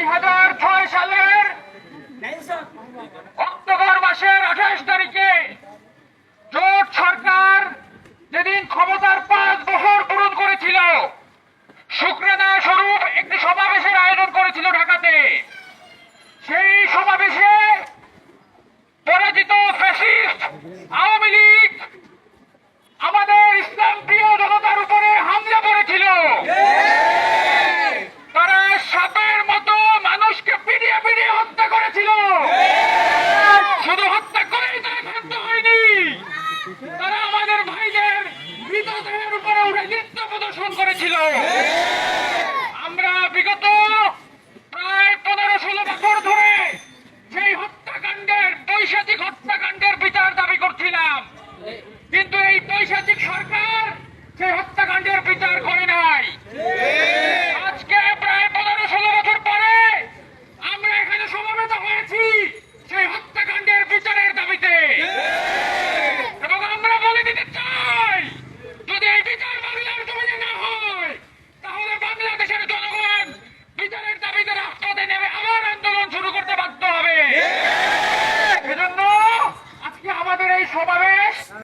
দুই হাজার ছয় সালের তারা আমাদের ভাইদের মৃতদেহের উপরে উঠে নৃত্য প্রদর্শন করেছিল। আমরা বিগত প্রায় পনেরো ষোলো বছর ধরে সেই হত্যাকাণ্ডের বৈশাখিক হত্যাকাণ্ডের বিচার দাবি করছিলাম। কিন্তু এই সমাবেশ